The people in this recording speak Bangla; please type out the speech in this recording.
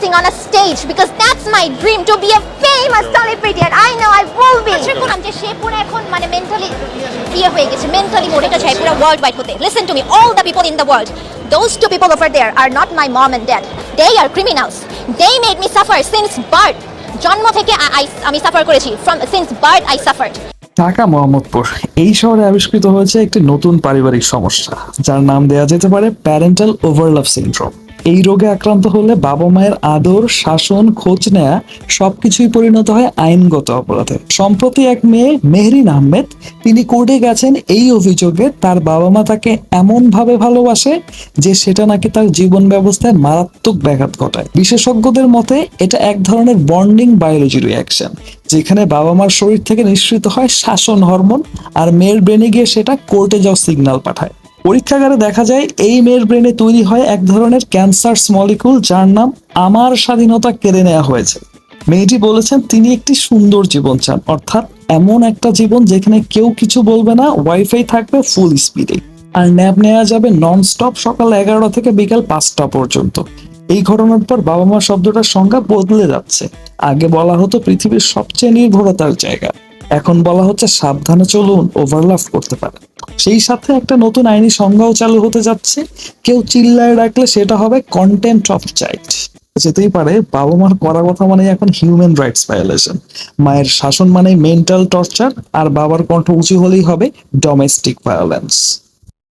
dancing on a stage because that's my dream to be a famous celebrity and I know I will be. আচ্ছা কোন যে সে পুরো এখন মানে মেন্টালি ইয়ে হয়ে গেছে মেন্টালি মোটিটা চাই পুরো ওয়ার্ল্ড ওয়াইড হতে listen to me all the people in the world Those two people over there are not my mom and dad. They are criminals. They made me suffer since birth. জন্ম থেকে I- I- আমি সাফার করেছি from since birth I suffered. Dhaka Mohammadpur এই শহরে আবিষ্কৃত হয়েছে একটি নতুন পারিবারিক সমস্যা যার নাম দেওয়া যেতে পারে প্যারেন্টাল ওভারলাভ সিনড্রোম এই রোগে আক্রান্ত হলে বাবা মায়ের আদর, শাসন, খোঁজ নেয়া সবকিছুই পরিণত হয় আইনগত অপরাধে। সম্প্রতি এক মেয়ে, মেহরিন আহমেদ, তিনি কোর্টে গেছেন এই অভিযোগে তার বাবা মা তাকে এমন ভাবে ভালোবাসে যে সেটা নাকি তার জীবন ব্যবস্থায় মারাত্মক ব্যাঘাত ঘটায়। বিশেষজ্ঞদের মতে এটা এক ধরনের বন্ডিং বায়োলজি রিয়াকশন যেখানে বাবা মার শরীর থেকে নিঃসৃত হয় শাসন হরমোন, আর মেয়ের ব্রেনে গিয়ে সেটা কোর্টে যাও সিগন্যাল পাঠায়। পরীক্ষাগারে দেখা যায় এই মেয়ের ব্রেনে তৈরি হয় এক ধরনের ক্যান্সার মলিকুল যার নাম আমার স্বাধীনতা কেড়ে নেওয়া হয়েছে। মেয়েটি বলেছেন, তিনি একটি সুন্দর জীবন চান, অর্থাৎ এমন একটা জীবন যেখানে কেউ কিছু বলবে না ওয়াইফাই থাকবে ফুল স্পিডে আর ন্যাপ নেওয়া যাবে নন স্টপ সকাল এগারোটা থেকে বিকাল পাঁচটা পর্যন্ত। এই ঘটনার পর বাবা মা শব্দটার সংজ্ঞা বদলে যাচ্ছে। আগে বলা হতো পৃথিবীর সবচেয়ে নির্ভরতার জায়গা। এখন বলা হচ্ছে সাবধানে চলুন ওভারলাপ করতে পারে সেই সাথে একটা নতুন আইনি সংজ্ঞাও চালু হতে যাচ্ছে। কেউ চিল্লায় রাখলে সেটা হবে কন্টেন্ট অফ চাইল্ড যেতেই পারে বাবা মার করার কথা মানে এখন হিউম্যান রাইটস ভায়োলেশন মায়ের শাসন মানে মেন্টাল টর্চার আর বাবার কণ্ঠ উঁচু হলেই হবে ডোমেস্টিক ভায়োলেন্স